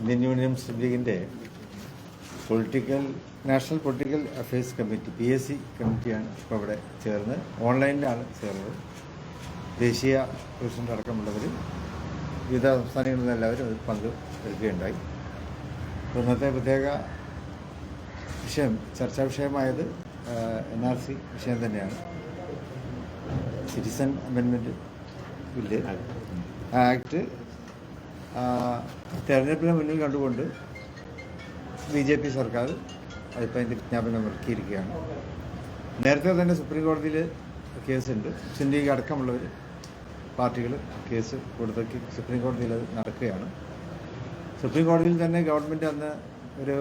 Indian union Muslim ലീഗിന്റെ political national political affairs committee P S C കമ്മിറ്റിയാണ് ഇപ്പോൾ ഇവിടെ ചേർന്ന് ഓൺലൈനിലാണ് ചേർന്നത്. ദേശീയ പ്രസിഡന്റ് അടക്കമുള്ളവർ വിവിധ സംസ്ഥാനങ്ങളിൽ നിന്ന് എല്ലാവരും അതിൽ പങ്ക് എടുക്കുകയുണ്ടായി. അപ്പോൾ ഇന്നത്തെ പ്രത്യേക വിഷയം ചർച്ചാ വിഷയമായത് എൻ ആർ സി വിഷയം തന്നെയാണ്. സിറ്റിസൺ അമെൻമെന്റ് ബില്ല് ആക്ട് തെരഞ്ഞെടുപ്പിനെ മുന്നിൽ കണ്ടുകൊണ്ട് ബി ജെ പി സർക്കാർ അതിപ്പോൾ അതിന്റെ വിജ്ഞാപനം ഇറക്കിയിരിക്കുകയാണ്. നേരത്തെ തന്നെ സുപ്രീം കോടതിയിൽ കേസുണ്ട്. മുസ്ലിം ലീഗ് അടക്കമുള്ളവർ പാർട്ടികൾ കേസ് കൊടുത്തേക്ക് സുപ്രീം കോടതിയിൽ അത് നടക്കുകയാണ്. സുപ്രീം കോടതിയിൽ തന്നെ ഗവൺമെന്റ് അന്ന് ഒരു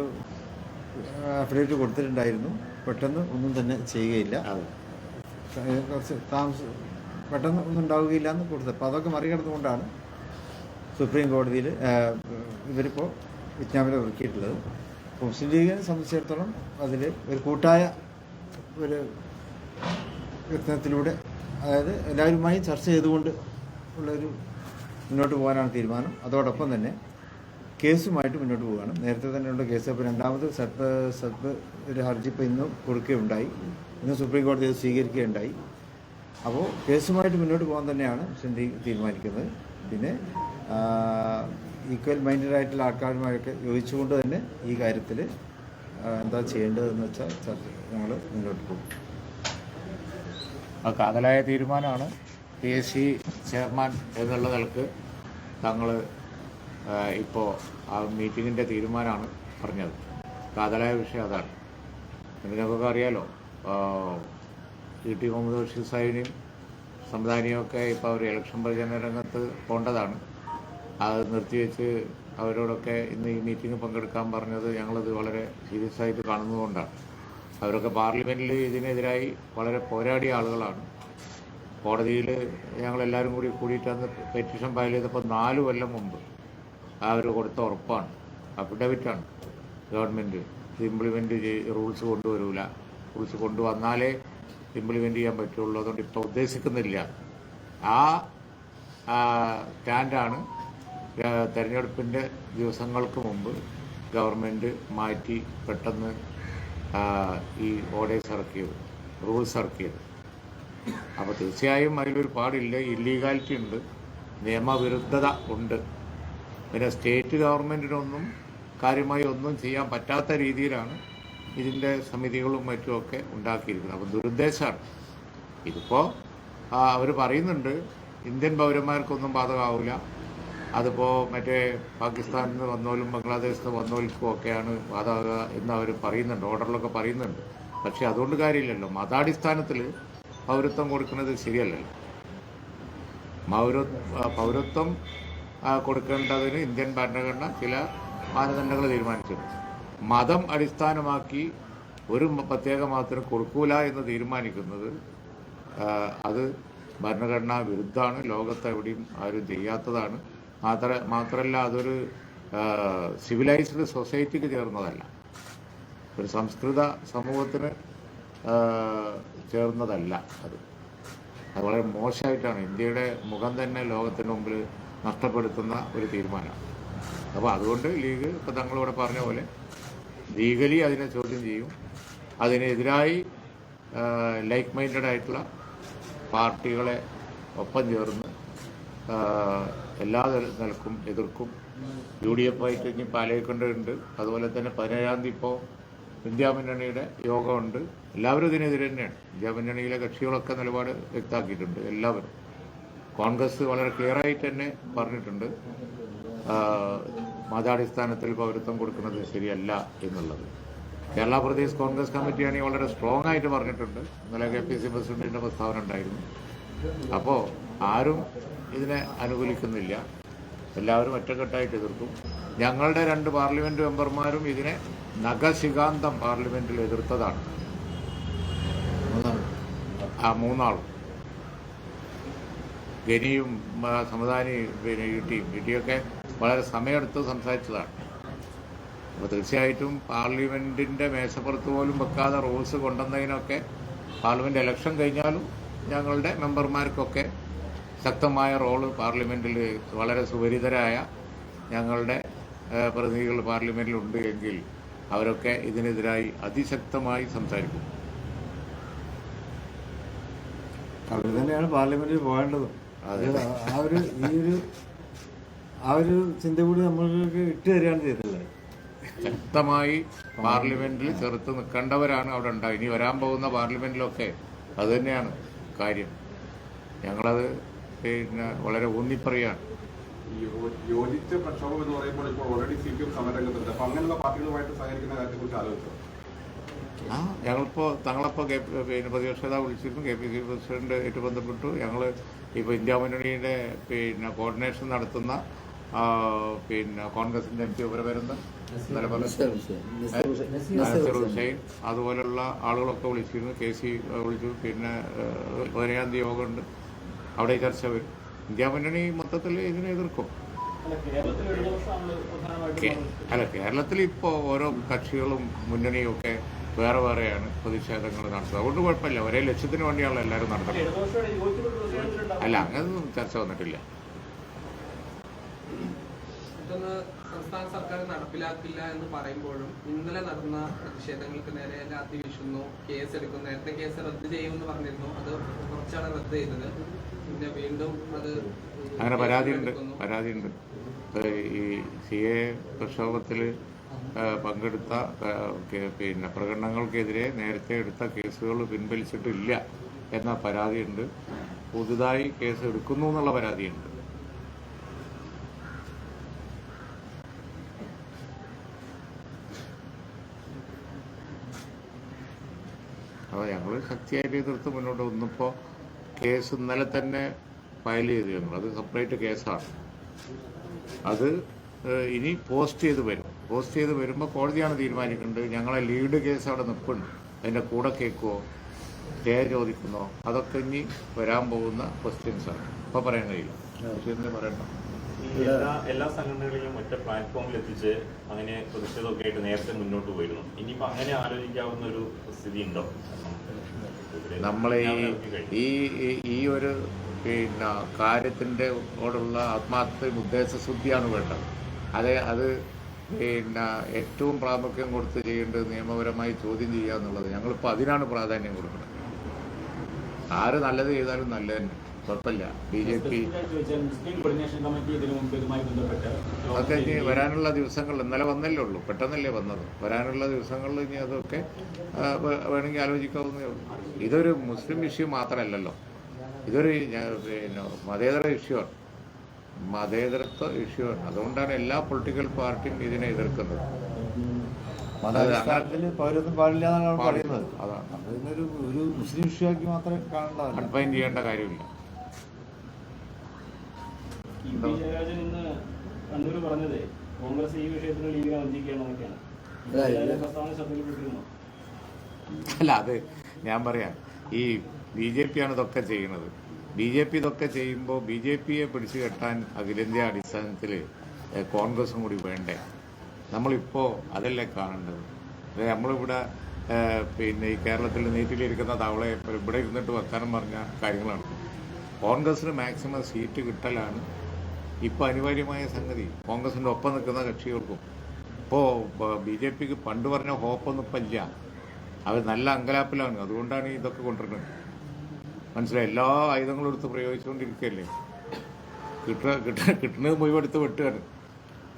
അഫിഡേവിറ്റ് കൊടുത്തിട്ടുണ്ടായിരുന്നു. പെട്ടെന്ന് ഒന്നും തന്നെ ചെയ്യുകയില്ല. കുറച്ച് താമസം പെട്ടെന്ന് ഒന്നും ഉണ്ടാവുകയില്ല എന്ന് കൊടുത്തത്. അപ്പോൾ അതൊക്കെ മറികടന്നുകൊണ്ടാണ് സുപ്രീം കോടതിയിൽ ഇവരിപ്പോൾ വിജ്ഞാപനം ഇറക്കിയിട്ടുള്ളത് അപ്പോൾ മുസ്ലിം ലീഗിനെ സംബന്ധിച്ചിടത്തോളം അതിൽ ഒരു കൂട്ടായ ഒരു യത്നത്തിലൂടെ അതായത് എല്ലാവരുമായി ചർച്ച ചെയ്തുകൊണ്ട് ഉള്ളൊരു മുന്നോട്ട് പോകാനാണ് തീരുമാനം. അതോടൊപ്പം തന്നെ കേസുമായിട്ട് മുന്നോട്ട് പോവുകയാണ്. നേരത്തെ തന്നെയുള്ള കേസ് അപ്പോൾ രണ്ടാമത് സബ് സബ് ഒരു ഹർജി ഇപ്പോൾ ഇന്നും കൊടുക്കുകയുണ്ടായി. ഇന്ന് സുപ്രീം കോടതി അത് സ്വീകരിക്കുകയുണ്ടായി. അപ്പോൾ കേസുമായിട്ട് മുന്നോട്ട് പോകാൻ തന്നെയാണ് മുസ്ലിം ലീഗ് തീരുമാനിക്കുന്നത്. പിന്നെ ഈക്വൽ മൈൻഡഡ് ആയിട്ടുള്ള ആൾക്കാരുമായൊക്കെ യോജിച്ചുകൊണ്ട് തന്നെ ഈ കാര്യത്തിൽ എന്താ ചെയ്യേണ്ടതെന്ന് വെച്ചാൽ ചർച്ച ഞങ്ങൾ മുന്നോട്ട് പോകും. കാതലായ തീരുമാനമാണ്. പി എസ് സി ചെയർമാൻ എന്നുള്ള നിലയ്ക്ക് തങ്ങൾ ഇപ്പോൾ ആ മീറ്റിങ്ങിന്റെ തീരുമാനമാണ് പറഞ്ഞത്. കാതലായ വിഷയം അതാണ്. നിങ്ങൾക്കൊക്കെ അറിയാലോ ഇ ടി മുഹമ്മദ് ബഷീർ സാഹിബിനെയും സംവിധാനിയും ഒക്കെ ഇപ്പോൾ അവർ ഇലക്ഷൻ പ്രചരണ രംഗത്ത് പോണ്ടതാണ്. അത് നിർത്തിവെച്ച് അവരോടൊക്കെ ഇന്ന് ഈ മീറ്റിംഗ് പങ്കെടുക്കാൻ പറഞ്ഞത് ഞങ്ങളത് വളരെ സീരിയസ് ആയിട്ട് കാണുന്നതുകൊണ്ടാണ്. അവരൊക്കെ പാർലമെന്റിൽ ഇതിനെതിരായി വളരെ പോരാടിയ ആളുകളാണ്. കോടതിയിൽ ഞങ്ങളെല്ലാവരും കൂടി കൂടിയിട്ട് അന്ന് പെറ്റീഷൻ ഫയൽ ചെയ്തപ്പോൾ നാല് കൊല്ലം മുമ്പ് അവർ കൊടുത്ത ഉറപ്പാണ്. അഫിഡവിറ്റാണ്. ഗവൺമെന്റ് ഇംപ്ലിമെന്റ് റൂൾസ് കൊണ്ടുവരില്ല റൂൾസ് കൊണ്ടുവന്നാലേ ഇംപ്ലിമെന്റ് ചെയ്യാൻ പറ്റുള്ളൂ. അതുകൊണ്ട് ഇപ്പോൾ ഉദ്ദേശിക്കുന്നില്ല. ആ സ്റ്റാൻഡാണ് തെരഞ്ഞെടുപ്പിന്റെ ദിവസങ്ങൾക്ക് മുമ്പ് ഗവൺമെന്റ് മാറ്റി പെട്ടെന്ന് ഈ ഓർഡേഴ്സ് ഇറക്കിയത് റൂൾസ് ഇറക്കിയത്. അപ്പോൾ തീർച്ചയായും അതിലൊരു പാടില്ല. ഇല്ലീഗാലിറ്റി ഉണ്ട് നിയമവിരുദ്ധത ഉണ്ട്. പിന്നെ സ്റ്റേറ്റ് ഗവൺമെന്റിനൊന്നും കാര്യമായി ഒന്നും ചെയ്യാൻ പറ്റാത്ത രീതിയിലാണ് ഇതിന്റെ സമിതികളും മറ്റുമൊക്കെ ഉണ്ടാക്കിയിരിക്കുന്നത്. അപ്പോൾ ദുരുദ്ദേശമാണ് ഇതിപ്പോൾ അവർ പറയുന്നുണ്ട് ഇന്ത്യൻ പൗരന്മാർക്കൊന്നും ബാധകമാവില്ല അതിപ്പോൾ മറ്റേ പാകിസ്ഥാനിൽ നിന്ന് വന്നോലും ബംഗ്ലാദേശിൽ നിന്ന് വന്നോൽക്കും ഒക്കെയാണ് ബാധക എന്ന് അവർ പറയുന്നുണ്ട്. ഓർഡറിലൊക്കെ പറയുന്നുണ്ട്. പക്ഷേ അതുകൊണ്ട് കാര്യമില്ലല്ലോ. മതാടിസ്ഥാനത്തിൽ പൗരത്വം കൊടുക്കുന്നത് ശരിയല്ലല്ലോ. പൗര പൗരത്വം കൊടുക്കേണ്ടതിന് ഇന്ത്യൻ ഭരണഘടന ചില മാനദണ്ഡങ്ങൾ തീരുമാനിച്ചിട്ടുണ്ട്. മതം അടിസ്ഥാനമാക്കി ഒരു പ്രത്യേക മതത്തിന് കൊടുക്കൂല എന്ന് തീരുമാനിക്കുന്നത് അത് ഭരണഘടനാ വിരുദ്ധമാണ്. ലോകത്ത് എവിടെയും ആരും ചെയ്യാത്തതാണ്. മാത്ര മാത്രമല്ല അതൊരു സിവിലൈസ്ഡ് സൊസൈറ്റിക്ക് ചേർന്നതല്ല. ഒരു സംസ്കൃത സമൂഹത്തിന് ചേർന്നതല്ല അത്. അത് വളരെ മോശമായിട്ടാണ്. ഇന്ത്യയുടെ മുഖം തന്നെ ലോകത്തിന് മുമ്പിൽ നഷ്ടപ്പെടുത്തുന്ന ഒരു തീരുമാനമാണ്. അപ്പോൾ അതുകൊണ്ട് ലീഗ് ഇപ്പോൾ തങ്ങളിവിടെ പറഞ്ഞ പോലെ ലീഗലി അതിനെ ചോദ്യം ചെയ്യും. അതിനെതിരായി ലൈക്ക് മൈൻഡഡ് ആയിട്ടുള്ള പാർട്ടികളെ ഒപ്പം ചേർന്ന് എല്ലാ നില- നിലക്കും എതിർക്കും. യു ഡി എഫ് ആയിട്ട് ഇനി പാലയിക്കേണ്ടതുണ്ട്. അതുപോലെ തന്നെ പതിനേഴാം തീയതി ഇപ്പോൾ ഇന്ത്യ മുന്നണിയുടെ യോഗമുണ്ട്. എല്ലാവരും ഇതിനെതിരെ തന്നെയാണ്. ഇന്ത്യ മുന്നണിയിലെ കക്ഷികളൊക്കെ നിലപാട് വ്യക്തമാക്കിയിട്ടുണ്ട്. എല്ലാവരും. കോൺഗ്രസ് വളരെ ക്ലിയർ ആയിട്ട് തന്നെ പറഞ്ഞിട്ടുണ്ട്. മതാടിസ്ഥാനത്തിൽ പൗരത്വം കൊടുക്കുന്നത് ശരിയല്ല എന്നുള്ളത്. കേരള പ്രദേശ് കോൺഗ്രസ് കമ്മിറ്റിയാണെങ്കിൽ വളരെ സ്ട്രോങ് ആയിട്ട് പറഞ്ഞിട്ടുണ്ട്. ഇന്നലെ കെ പി സി പ്രസിഡന്റിന്റെ പ്രസ്താവന ഉണ്ടായിരുന്നു. അപ്പോൾ ആരും ഇതിനെ അനുകൂലിക്കുന്നില്ല. എല്ലാവരും ഒറ്റക്കെട്ടായിട്ട് എതിർക്കും ഞങ്ങളുടെ രണ്ട് പാർലമെന്റ് മെമ്പർമാരും ഇതിനെ നഖശികാന്തം പാർലമെന്റിൽ എതിർത്തതാണ്. ആ മൂന്നാളും. ഗനിയും സമദാനി പിന്നെ യുട്ടിയും യുട്ടിയൊക്കെ വളരെ സമയമെടുത്ത് സംസാരിച്ചതാണ്. അപ്പോൾ തീർച്ചയായിട്ടും പാർലമെന്റിന്റെ മേശപ്പുറത്ത് പോലും വെക്കാതെ റൂൾസ് കൊണ്ടുവന്നതിനൊക്കെ പാർലമെന്റ് ഇലക്ഷൻ കഴിഞ്ഞാലും ഞങ്ങളുടെ മെമ്പർമാർക്കൊക്കെ ശക്തമായ റോൾ പാർലമെന്റിൽ വളരെ സുപരിതരായ ഞങ്ങളുടെ പ്രതിനിധികൾ പാർലമെന്റിലുണ്ട് എങ്കിൽ അവരൊക്കെ ഇതിനെതിരായി അതിശക്തമായി സംസാരിക്കും. അവർ തന്നെയാണ് പാർലമെന്റിൽ പോകേണ്ടത്. ആ ഒരു ഈ ഒരു ആ ഒരു ചിന്ത കൂടി നമ്മൾക്ക് ഇട്ട് തരികയാണ് ചെയ്തത്. ശക്തമായി പാർലമെന്റിൽ ചെറുത്ത് നിൽക്കേണ്ടവരാണ് അവിടെ ഉണ്ടാവുക. ഇനി വരാൻ പോകുന്ന പാർലമെന്റിലൊക്കെ അത് തന്നെയാണ് കാര്യം. ഞങ്ങളത് പിന്നെ വളരെ ഊന്നിപ്പറയാണ്. യോജിച്ച പ്രക്ഷോഭം എന്ന് പറയുമ്പോൾ ഇപ്പോൾ ഓൾറെഡി സി പി എം സമരരംഗത്തുണ്ട്. അപ്പൊ അങ്ങനെയുള്ള പാർട്ടികളുമായിട്ട് സഹകരിക്കുന്ന കാര്യത്തെക്കുറിച്ച് ആലോചിച്ചു? ആ ഞങ്ങളിപ്പോൾ തങ്ങളിപ്പോൾ കെ പിന്നെ പ്രതിപക്ഷ നേതാവ് വിളിച്ചിരുന്നു. കെ പി സി പ്രസിഡന്റ് ആയിട്ട് ബന്ധപ്പെട്ടു. ഞങ്ങൾ ഇപ്പോൾ ഇന്ത്യ മുന്നണിയുടെ പിന്നെ കോർഡിനേഷൻ നടത്തുന്ന പിന്നെ കോൺഗ്രസിന്റെ എം പി ഇവരെ വരുന്ന നാസർ ഹുസൈൻ. അതുപോലുള്ള ആളുകളൊക്കെ വിളിച്ചിരുന്നു. കെ സി വിളിച്ചു. പിന്നെ പതിനേഴാം തീയതി യോഗമുണ്ട്. അവിടെ ചർച്ച വരും. ഇന്ത്യ മുന്നണി മൊത്തത്തിൽ ഇതിനെ എതിർക്കും. അല്ല കേരളത്തിൽ ഇപ്പോൾ ഓരോ കക്ഷികളും മുന്നണിയും ഒക്കെ വേറെ വേറെയാണ് പ്രതിഷേധങ്ങൾ നടത്തുന്നത്. അതുകൊണ്ട് കുഴപ്പമില്ല. ഒരേ ലക്ഷ്യത്തിന് വേണ്ടിയാണ് എല്ലാവരും നടത്തുന്നത് അല്ല അങ്ങനൊന്നും ചർച്ച വന്നിട്ടില്ല. സംസ്ഥാന സർക്കാർ നടപ്പിലാക്കില്ല എന്ന് പറയുമ്പോഴും ഇന്നലെ നടന്ന പ്രതിഷേധങ്ങൾക്ക് നേരെ രാത്രി കേസ് എടുക്കുന്നു നേരത്തെ കേസ് റദ്ദ് ചെയ്യുമെന്ന് പറഞ്ഞിരുന്നു. അത് കുറച്ചാണ് റദ്ദ് ചെയ്തത്. പിന്നെ വീണ്ടും അത് അങ്ങനെ പരാതിയുണ്ട്. പരാതിയുണ്ട്. ഈ സി എ പ്രക്ഷോഭത്തിൽ പങ്കെടുത്ത പിന്നെ പ്രകടനങ്ങൾക്കെതിരെ നേരത്തെ എടുത്ത കേസുകൾ പിൻവലിച്ചിട്ടില്ല എന്ന പരാതിയുണ്ട്. പുതുതായി കേസ് എടുക്കുന്നു എന്നുള്ള പരാതിയുണ്ട്. അപ്പോൾ ഞങ്ങൾ ശക്തിയായിട്ട് എതിർത്ത് മുന്നോട്ട് വന്നപ്പോൾ കേസ് ഇന്നലെ തന്നെ ഫയൽ ചെയ്തു ഞങ്ങൾ. അത് സെപ്പറേറ്റ് കേസാണ്. അത് ഇനി പോസ്റ്റ് ചെയ്ത് വരും. പോസ്റ്റ് ചെയ്ത് വരുമ്പോൾ കോടതിയാണ് തീരുമാനിക്കേണ്ടത്. ഞങ്ങളെ ലീഡ് കേസ് അവിടെ നിൽപ്പുണ്ട്. അതിന്റെ കൂടെ കേൾക്കുമോ സ്റ്റേ ചോദിക്കുന്നോ? അതൊക്കെ ഇനി വരാൻ പോകുന്ന ക്വസ്റ്റ്യൻസാണ് ആണ്. ഇപ്പോൾ പറയാൻ കഴിയില്ല. പറയണ്ട എല്ലാ എല്ലാ സംഘടനകളിലും ഒറ്റ പ്ലാറ്റ്ഫോമിൽ എത്തിച്ച് അങ്ങനെ പ്രതിഷേധമൊക്കെ ആയിട്ട് നേരത്തെ മുന്നോട്ട് പോയിരുന്നു. ഇനിയിപ്പോ അങ്ങനെ ആലോചിക്കാവുന്ന ഒരു സ്ഥിതി ഉണ്ടോ നമ്മളെ ഈ ഈ ഈ- ഈ ഒരു പിന്നെ കാര്യത്തിന്റെ ഓടുള്ള ആത്മാർത്ഥ ഉദ്ദേശശുദ്ധിയാണ് വേണ്ടത്. അത് അത് പിന്നെ ഏറ്റവും പ്രാമുഖ്യം കൊടുത്ത് ചെയ്യേണ്ടത് നിയമപരമായി ചോദ്യം ചെയ്യുക എന്നുള്ളത്. ഞങ്ങളിപ്പോൾ അതിനാണ് പ്രാധാന്യം കൊടുക്കുന്നത്. ആര് നല്ലത് ചെയ്താലും നല്ലത് തന്നെ കുഴപ്പമില്ല. B J P coordination committee ഇതിനു മുമ്പ് ഇതുമായി ബന്ധപ്പെട്ട് അതൊക്കെ ഇനി വരാനുള്ള ദിവസങ്ങൾ ഇന്നലെ വന്നല്ലേ ഉള്ളൂ. പെട്ടെന്നല്ലേ വന്നത്. വരാനുള്ള ദിവസങ്ങളിൽ ഇനി അതൊക്കെ വേണമെങ്കിൽ ആലോചിക്കാവുന്നേ ഉള്ളൂ. ഇതൊരു മുസ്ലിം ഇഷ്യൂ മാത്രമല്ലല്ലോ. ഇതൊരു പിന്നെ മതേതര ഇഷ്യൂ ആണ്. മതേതരത്വ ഇഷ്യൂ ആണ്. അതുകൊണ്ടാണ് എല്ലാ പൊളിറ്റിക്കൽ പാർട്ടിയും ഇതിനെ എതിർക്കുന്നത്. പൗരത്വം പാടില്ല എന്നാണ് പറയുന്നത്. അതാണ്. ഒരു മുസ്ലിം ഇഷ്യൂ ആക്കി മാത്രമേ കാണേണ്ടത് കൺഫൈൻ ചെയ്യേണ്ട കാര്യമില്ല. ജയരാജൻ ഇന്ന് കണ്ണൂർ പറഞ്ഞത് കോൺഗ്രസ് ഈ വിഷയത്തിൽ ലീഗിനെ വഞ്ചിക്കുകയാണെന്നൊക്കെയാണ് ജയരാജൻ പ്രസ്താവന ശ്രദ്ധയിൽപ്പെട്ടിരുന്നു? അല്ല അത് ഞാൻ പറയാം. ഈ ബി ജെ പി ആണ് ഇതൊക്കെ ചെയ്യുന്നത്. ബി ജെ പി ഇതൊക്കെ ചെയ്യുമ്പോൾ ബി ജെ പിയെ പിടിച്ചു കെട്ടാൻ അഖിലേന്ത്യാ അടിസ്ഥാനത്തിൽ കോൺഗ്രസും കൂടി വേണ്ടേ? നമ്മളിപ്പോൾ അതല്ലേ കാണേണ്ടത്? നമ്മളിവിടെ പിന്നെ ഈ കേരളത്തിൽ നീറ്റിലിരിക്കുന്ന തവളെ ഇവിടെ ഇരുന്നിട്ട് വർത്താനം പറഞ്ഞ കാര്യങ്ങളാണ്. കോൺഗ്രസിന് മാക്സിമം സീറ്റ് കിട്ടലാണ് ഇപ്പോൾ അനിവാര്യമായ സംഗതി കോൺഗ്രസിന്റെ ഒപ്പം നിൽക്കുന്ന കക്ഷികൾക്കും. ഇപ്പോൾ ബി ജെ പിക്ക് പണ്ട് പറഞ്ഞ ഹോപ്പൊന്നും ഇപ്പം ഇല്ല. അവർ നല്ല അങ്കലാപ്പിലാണ്. അതുകൊണ്ടാണ് ഇതൊക്കെ കൊണ്ടുവരുന്നത് മനസ്സിലായി? എല്ലാ ആയുധങ്ങളും എടുത്ത് പ്രയോഗിച്ചുകൊണ്ടിരിക്കുകയല്ലേ? കിട്ടുക കിട്ട കിട്ടുന്നത് മുഴുവൻ എടുത്ത് വെട്ടുകയാണ്.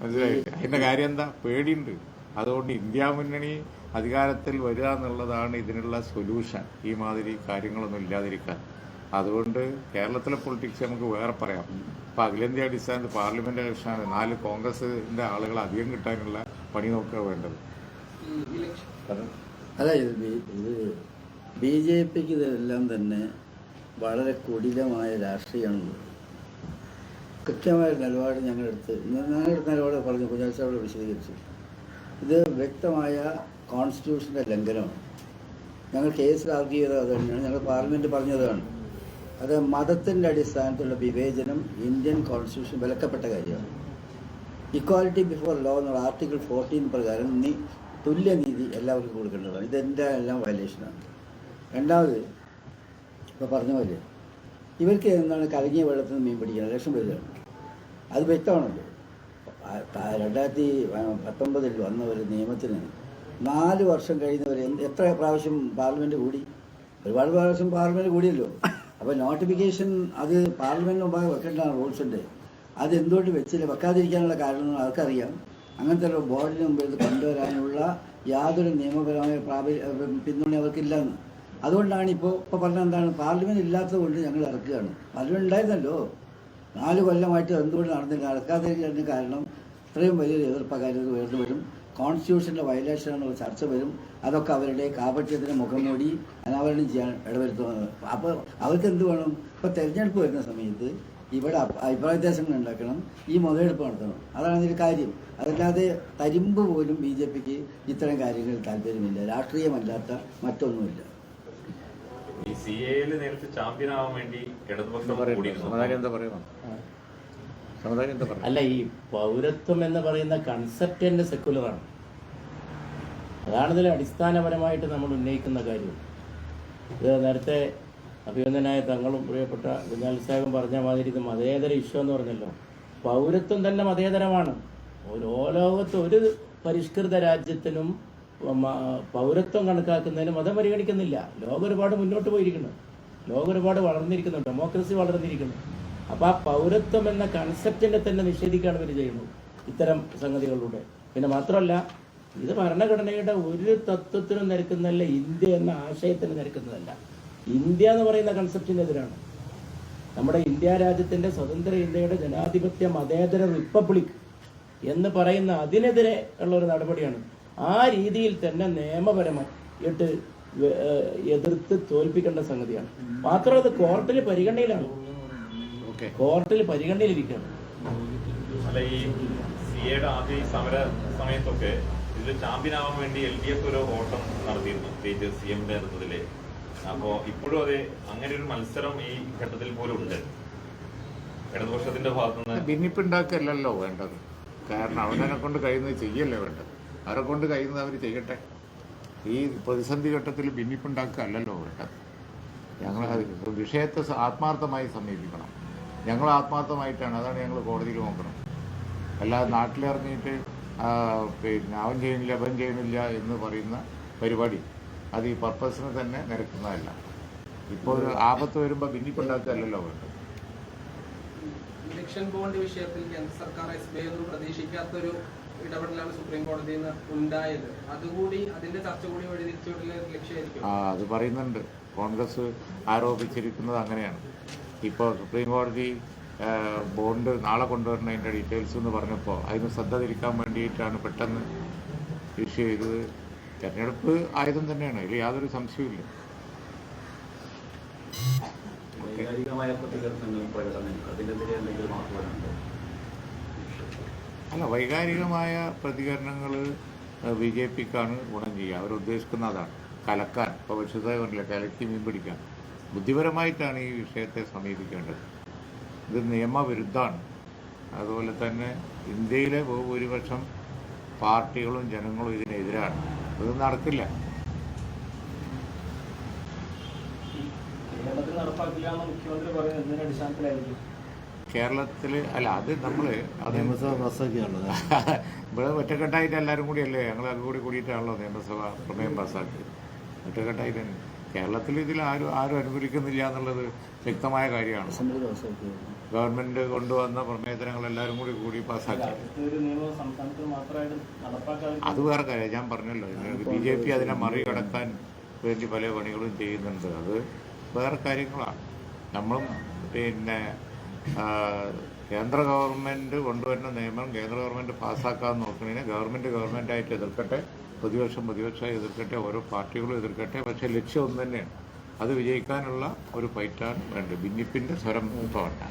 മനസ്സിലായി? അതിന്റെ കാര്യം എന്താ? പേടിയുണ്ട്. അതുകൊണ്ട് ഇന്ത്യ മുന്നണി അധികാരത്തിൽ വരിക എന്നുള്ളതാണ് ഇതിനുള്ള സൊല്യൂഷൻ. ഈ മാതിരി കാര്യങ്ങളൊന്നും ഇല്ലാതിരിക്കാൻ. അതുകൊണ്ട് കേരളത്തിലെ പൊളിറ്റിക്സ് നമുക്ക് വേറെ പറയാം. ഇപ്പൊ അഖിലേന്ത്യാ അടിസ്ഥാനത്ത് പാർലമെന്റ് ഇലക്ഷനാണ്. നാല് കോൺഗ്രസിന്റെ ആളുകൾ അധികം കിട്ടാനുള്ള പണി നോക്കുക വേണ്ടത്. ബി- ഇത് ബി ജെ പിക്ക് ഇതെല്ലാം തന്നെ വളരെ കുടിലമായ രാഷ്ട്രീയമാണുള്ളത്. കൃത്യമായ നിലപാട് ഞങ്ങളെടുത്ത് ഞങ്ങളെടുത്ത നിലപാട് പറഞ്ഞു കുഞ്ഞാഴ്ചയോട് വിശദീകരിച്ചു. ഇത് വ്യക്തമായ കോൺസ്റ്റിറ്റ്യൂഷന്റെ ലംഘനമാണ്. ഞങ്ങൾ കേസ് ആർഗ്യ ചെയ്തത് അത് തന്നെയാണ്. ഞങ്ങൾ പാർലമെന്റ് പറഞ്ഞതാണ് അത് മതത്തിന്റെ അടിസ്ഥാനത്തിലുള്ള വിവേചനം ഇന്ത്യൻ കോൺസ്റ്റിറ്റ്യൂഷൻ വിലക്കപ്പെട്ട കാര്യമാണ്. ഇക്വാലിറ്റി ബിഫോർ ലോ എന്നുള്ള ആർട്ടിക്കിൾ ഫോർട്ടീൻ പ്രകാരം നീ തുല്യനീതി എല്ലാവർക്കും കൊടുക്കേണ്ടതാണ്. ഇതെന്റെ എല്ലാം വയലേഷനാണ് രണ്ടാമത് ഇപ്പോൾ പറഞ്ഞ പോലെ ഇവർക്ക് എന്താണ് കലങ്ങിയ വെള്ളത്തിൽ നിന്ന് മീൻ പിടിക്കുന്നത് ലക്ഷം പേരാണ് അത് വ്യക്തമാണല്ലോ. രണ്ടായിരത്തി പത്തൊമ്പതിൽ വന്ന ഒരു നിയമത്തിന് നാല് വർഷം കഴിയുന്നവർ എത്ര പ്രാവശ്യം പാർലമെന്റ് കൂടി? ഒരുപാട് പ്രാവശ്യം പാർലമെന്റ് കൂടിയല്ലോ. അപ്പോൾ നോട്ടിഫിക്കേഷൻ അത് പാർലമെന്റിന് മുമ്പാകെ വെക്കേണ്ടതാണ് റൂൾസിന്റെ അത് എന്തുകൊണ്ട് വെച്ചില്ല? വെക്കാതിരിക്കാനുള്ള കാരണം അവർക്കറിയാം അങ്ങനത്തെ ഒരു ബോർഡിന് മുമ്പിൽ കൊണ്ടുവരാനുള്ള യാതൊരു നിയമപരമായ പ്രാബല്യ പിന്തുണ അവർക്കില്ലെന്ന്. അതുകൊണ്ടാണ് ഇപ്പോൾ ഇപ്പോൾ പറഞ്ഞ എന്താണ്? പാർലമെന്റ് ഇല്ലാത്തത് കൊണ്ട് ഞങ്ങൾ ഇറക്കുകയാണ്. പാർലമെന്റ് ഉണ്ടായിരുന്നല്ലോ. നാല് കൊല്ലമായിട്ട് എന്തുകൊണ്ട് നടന്നില്ല? നടക്കാതിരിക്കുന്നതിന് കാരണം ഇത്രയും വലിയൊരു എതിർപ്പകാര്യത ഉയർന്നു വരും. കോൺസ്റ്റിറ്റ്യൂഷന്റെ വയലേഷൻ എന്നുള്ള ചർച്ച വരും. അതൊക്കെ അവരുടെ കാപട്യത്തിന് മുഖം മൂടി അനാവരണം ചെയ്യാൻ ഇടവരുത്തുന്നത് അപ്പോൾ അവർക്ക് എന്ത് വേണം? ഇപ്പോൾ തെരഞ്ഞെടുപ്പ് വരുന്ന സമയത്ത് ഇവിടെ അഭ- അഭിപ്രായ വ്യത്യാസങ്ങൾ ഉണ്ടാക്കണം ഈ മുതലെടുപ്പ് നടത്തണം. അതാണ് ഇതിന്റെ കാര്യം. അതല്ലാതെ തരിമ്പ് പോലും ബി ജെ പിക്ക് ഇത്തരം കാര്യങ്ങളിൽ താല്പര്യമില്ല. രാഷ്ട്രീയമല്ലാത്ത മറ്റൊന്നുമില്ല. ഈ സി എയിൽ നേരത്തെ ചാമ്പ്യൻ ആവാൻ വേണ്ടി ഇടതുപക്ഷം അല്ല ഈ പൗരത്വം എന്ന് പറയുന്ന കൺസെപ്റ്റ് തന്നെ സെക്കുലറാണ് അതാണ് ഇതിൽ അടിസ്ഥാനപരമായിട്ട് നമ്മൾ ഉന്നയിക്കുന്ന കാര്യം. ഇത് നേരത്തെ അഭിനന്ദനായ തങ്ങളും പ്രിയപ്പെട്ട കുഞ്ഞാലി പറഞ്ഞ മാതിരി ഇത് മതേതര ഇഷ്യൂ എന്ന് പറഞ്ഞല്ലോ. പൗരത്വം തന്നെ മതേതരമാണ്. ഓരോ ലോകത്ത് ഒരു പരിഷ്കൃത രാജ്യത്തിനും പൗരത്വം കണക്കാക്കുന്നതിന് മതം പരിഗണിക്കുന്നില്ല. ലോകം ഒരുപാട് മുന്നോട്ട് പോയിരിക്കുന്നു. ലോകം ഒരുപാട് വളർന്നിരിക്കുന്നു. ഡെമോക്രസി വളർന്നിരിക്കുന്നു. അപ്പോൾ ആ പൗരത്വം എന്ന കൺസെപ്റ്റിനെ തന്നെ നിഷേധിക്കുകയാണ് ഇവർ ചെയ്യുന്നത്. ഇത്തരം സംഗതികളിലൂടെ. പിന്നെ മാത്രമല്ല ഇത് ഭരണഘടനയുടെ ഒരു തത്വത്തിനും നിരക്കുന്നതല്ല ഇന്ത്യ എന്ന ആശയത്തിന് നിരക്കുന്നതല്ല. ഇന്ത്യ എന്ന് പറയുന്ന കൺസെപ്റ്റിനെതിരാണ് നമ്മുടെ ഇന്ത്യ രാജ്യത്തിന്റെ സ്വതന്ത്ര ഇന്ത്യയുടെ ജനാധിപത്യ മതേതര റിപ്പബ്ലിക് എന്ന് പറയുന്ന അതിനെതിരെ ഉള്ള ഒരു നടപടിയാണ്. ആ രീതിയിൽ തന്നെ നിയമപരമായിട്ട് എതിർത്ത് തോൽപ്പിക്കേണ്ട സംഗതിയാണ്. മാത്രം അത് കോർട്ടിൽ പരിഗണനയിലാണ്. കോർട്ടിൽ പരിഗണനയിലിരിക്കുകയാണ്. സമര സമയത്തൊക്കെ ഇതിൽ ചാമ്പ്യൻ ആവാൻ വേണ്ടി എൽ ഡി എഫ് ഒരു ഓട്ടം നടത്തിയിരുന്നു പ്രത്യേകിച്ച് സി എമ്മിന്റെ നേതൃത്വത്തിൽ. അപ്പോ ഇപ്പോഴും അതെ അങ്ങനെ ഒരു മത്സരം ഈ ഘട്ടത്തിൽ പോലും ഉണ്ട്. ഇടതുപക്ഷത്തിന്റെ ഭാഗത്തുനിന്ന് ഭിന്നിപ്പുണ്ടാക്കല്ലോ വേണ്ടത്. കാരണം അവനെ കൊണ്ട് കഴിയുന്നത് ചെയ്യല്ലേ വേണ്ടത്. അവരെ കൊണ്ട് കഴിയുന്നത് അവർ ചെയ്യട്ടെ. ഈ പ്രതിസന്ധി ഘട്ടത്തിൽ ഭിന്നിപ്പുണ്ടാക്കുകയല്ലല്ലോ വേണ്ടത്. ഞങ്ങൾ വിഷയത്തെ ആത്മാർത്ഥമായി സമീപിക്കണം. ഞങ്ങൾ ആത്മാർത്ഥമായിട്ടാണ് അതാണ് ഞങ്ങൾ കോടതിയിൽ നോക്കണം അല്ലാതെ നാട്ടിലിറങ്ങിയിട്ട് പിന്നെ അവൻ ചെയ്യുന്നില്ല അവൻ ചെയ്യുന്നില്ല എന്ന് പറയുന്ന പരിപാടി. അത് ഈ പർപ്പസിന് തന്നെ നിരക്കുന്നതല്ല. ഇപ്പോൾ ഒരു ആപത്ത് വരുമ്പോൾ ഭിന്നിപ്പുണ്ടാക്കുകയല്ലല്ലോ വേണ്ടത് ഇലക്ഷൻ ബോണ്ട് വിഷയത്തിൽ കേന്ദ്ര സർക്കാർ എസ് ബി ഐ ഒന്നും പ്രതീക്ഷിക്കാത്തൊരു ഇടപെടലാണ് സുപ്രീം കോടതിയിൽ നിന്ന് ഉണ്ടായത്. അതുകൂടി അതിന്റെ ചർച്ച കൂടി വഴിതിരിച്ചുള്ള ലക്ഷ്യമായിരിക്കും. ആ അത് പറയുന്നുണ്ട്. കോൺഗ്രസ് ആരോപിച്ചിരിക്കുന്നത് അങ്ങനെയാണ്. ഇപ്പോൾ സുപ്രീം കോടതി ബോണ്ട് നാളെ കൊണ്ടുവരുന്നതിന്റെ ഡീറ്റെയിൽസ് എന്ന് പറഞ്ഞപ്പോൾ അതിന് ശ്രദ്ധ തിരിക്കാൻ വേണ്ടിയിട്ടാണ് പെട്ടെന്ന് ഇഷ്യൂ ചെയ്തത്. തെരഞ്ഞെടുപ്പ് ആയുധം തന്നെയാണ് ഇതിൽ യാതൊരു ആഹ്വാനമുണ്ടോ? അല്ല വൈകാരികമായ പ്രതികരണങ്ങൾ ബി ജെ പിക്കാണ് ഗുണം ചെയ്യുക. അവരുദ്ദേശിക്കുന്ന അതാണ്. കലക്കാൻ. ഇപ്പോൾ വിശുദ്ധ പറഞ്ഞില്ല കലക്കി മീൻ പിടിക്കാൻ. ബുദ്ധിപരമായിട്ടാണ് ഈ വിഷയത്തെ സമീപിക്കേണ്ടത്. ഇത് നിയമവിരുദ്ധമാണ്. അതുപോലെ തന്നെ ഇന്ത്യയിലെ ബഹുഭൂരിപക്ഷം പാർട്ടികളും ജനങ്ങളും ഇതിനെതിരാണ്. ഇത് നടക്കില്ല. കേരളത്തിൽ അല്ല അത് നമ്മൾ നിയമസഭ ഇവിടെ ഒറ്റക്കെട്ടായിട്ട് എല്ലാവരും കൂടിയല്ലേ? ഞങ്ങൾ അത് കൂടി കൂടിയിട്ടാണല്ലോ നിയമസഭ പ്രമേയം പാസ്സാക്കിയത്. ഒറ്റക്കെട്ടായിട്ട് തന്നെ. കേരളത്തിൽ ഇതിൽ ആരും ആരും അനുകൂലിക്കുന്നില്ല എന്നുള്ളത് വ്യക്തമായ കാര്യമാണ്. ഗവൺമെന്റ് കൊണ്ടുവന്ന പ്രമേയത്തിനങ്ങൾ എല്ലാവരും കൂടി കൂടി പാസ്സാക്കി. അത് വേറെ കാര്യം ഞാൻ പറഞ്ഞല്ലോ ബി ജെ പി അതിനെ മറികടക്കാൻ വേണ്ടി പല പണികളും ചെയ്യുന്നുണ്ട്. അത് വേറെ കാര്യങ്ങളാണ്. നമ്മളും പിന്നെ കേന്ദ്ര ഗവൺമെന്റ് കൊണ്ടുവരുന്ന നിയമം കേന്ദ്ര ഗവൺമെന്റ് പാസ്സാക്കാൻ നോക്കുന്നതിന് ഗവൺമെന്റ് ഗവൺമെന്റായിട്ട് എതിർക്കട്ടെ. പ്രതിപക്ഷം പ്രതിപക്ഷമായി എതിർക്കട്ടെ ഓരോ പാർട്ടികളും എതിർക്കട്ടെ പക്ഷേ ലക്ഷ്യം ഒന്ന് തന്നെയാണ്. അത് വിജയിക്കാനുള്ള ഒരു ഫൈറ്റാണ് വേണ്ടത്. ഭിന്നിപ്പിന്റെ സ്വരം വേണ്ട